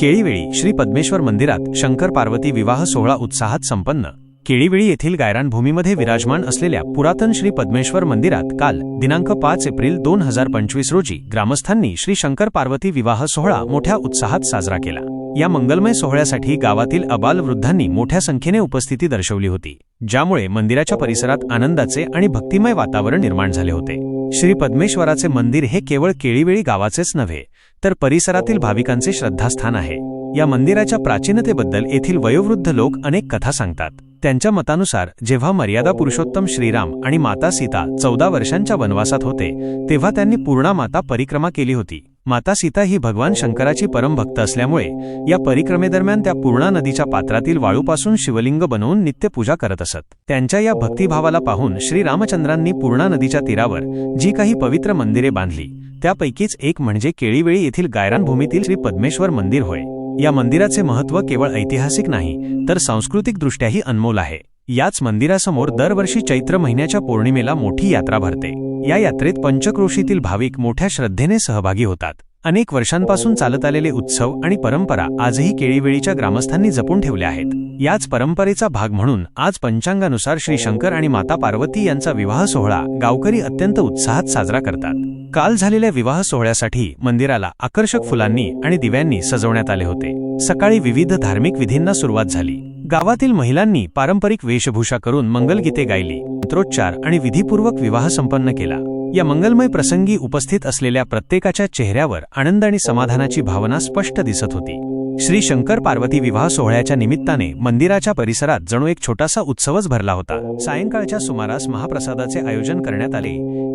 केळीवेळी श्री पद्मेश्वर मंदिरात शंकर पार्वती विवाह सोहळा उत्साहात संपन्न. केळीवेळी येथील गायरानभूमीमध्ये विराजमान असलेल्या पुरातन श्री पद्मेश्वर मंदिरात काल दिनांक पाच एप्रिल दोन हजार पंचवीस रोजी ग्रामस्थांनी श्री शंकर पार्वती विवाह सोहळा मोठ्या उत्साहात साजरा केला. या मंगलमय सोहळ्यासाठी गावातील अबाल वृद्धांनी मोठ्या संख्येने उपस्थिती दर्शवली होती ज्यामुळे मंदिराच्या परिसरात आनंदाचे आणि भक्तिमय वातावरण निर्माण झाले होते. श्री पद्मेश्वराचे मंदिर हे केवळ केळीवेळी गावाचेच नव्हे तर परिसरातील भाविकांचे श्रद्धास्थान आहे. या मंदिराच्या प्राचीनतेबद्दल येथील वयोवृद्ध लोक अनेक कथा सांगतात. त्यांच्या मतानुसार जेव्हा मर्यादा पुरुषोत्तम श्रीराम आणि माता सीता चौदा वर्षांच्या वनवासात होते तेव्हा त्यांनी पूर्णा माता परिक्रमा केली होती. माता सीता ही भगवान शंकराची परमभक्त असल्यामुळे या परिक्रमेदरम्यान त्या पूर्णा नदीच्या पात्रातील वाळूपासून शिवलिंग बनवून नित्यपूजा करत असत. त्यांच्या या भक्तिभावाला पाहून श्रीरामचंद्रांनी पूर्णा नदीच्या तीरावर जी काही पवित्र मंदिरे बांधली त्यापैकीच एक म्हणजे केळीवेळी येथील गायरानभूमीतील श्री पद्मेश्वर मंदिर होय. या मंदिराचे महत्त्व केवळ ऐतिहासिक नाही तर सांस्कृतिकदृष्ट्याही अनमोल आहे. याच मंदिरासमोर दरवर्षी चैत्र महिन्याच्या पौर्णिमेला मोठी यात्रा भरते. या यात्रेत पंचक्रोशीतील भाविक मोठ्या श्रद्धेने सहभागी होतात. अनेक वर्षांपासून चालत आलेले उत्सव आणि परंपरा आजही केळीवेळीच्या ग्रामस्थांनी जपून ठेवल्या आहेत. याच परंपरेचा भाग म्हणून आज पंचांगानुसार श्री शंकर आणि माता पार्वती यांचा विवाह सोहळा गावकरी अत्यंत उत्साहात साजरा करतात. काल झालेल्या विवाह सोहळ्यासाठी मंदिराला आकर्षक फुलांनी आणि दिव्यांनी सजवण्यात आले होते. सकाळी विविध धार्मिक विधींना सुरुवात झाली. गावातील महिलांनी पारंपरिक वेशभूषा करून मंगलगीते गायली मंत्रोच्चार आणि विधीपूर्वक विवाह संपन्न केला. या मंगलमय प्रसंगी उपस्थित असलेल्या प्रत्येकाच्या चेहऱ्यावर आनंद आणि समाधानाची भावना स्पष्ट दिसत होती. श्री शंकर पार्वती विवाह सोहळ्याच्या निमित्ताने मंदिराच्या परिसरात जणू एक छोटासा उत्सवच भरला होता. सायंकाळच्या सुमारास महाप्रसादाचे आयोजन करण्यात आले.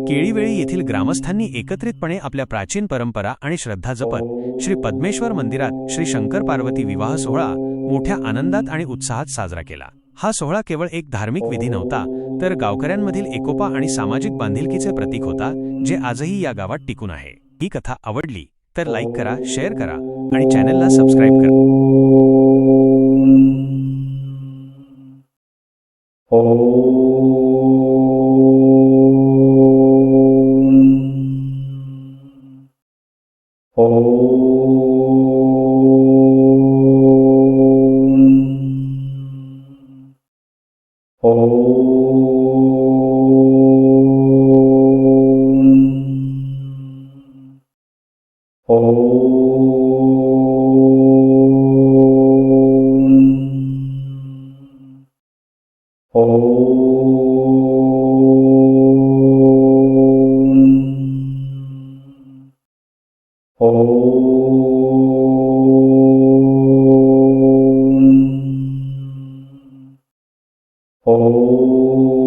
केळीवेळी येथील ग्रामस्थांनी एकत्रितपणे आपल्या प्राचीन परंपरा आणि श्रद्धा जपत श्री पद्मेश्वर मंदिरात श्री शंकर पार्वती विवाह सोहळा मोठ्या आनंदात आणि उत्साहात साजरा केला. हा सोहळा केवळ एक धार्मिक विधी नव्हता तर गावकऱ्यांमधील एकोपा आणि सामाजिक बांधिलकीचे प्रतीक होता जे आजही या गावात टिकून आहे. ही कथा आवडली तर लाईक करा शेअर करा आणि चॅनलला सबस्क्राईब करा. Oh Om. Om. Om. Om.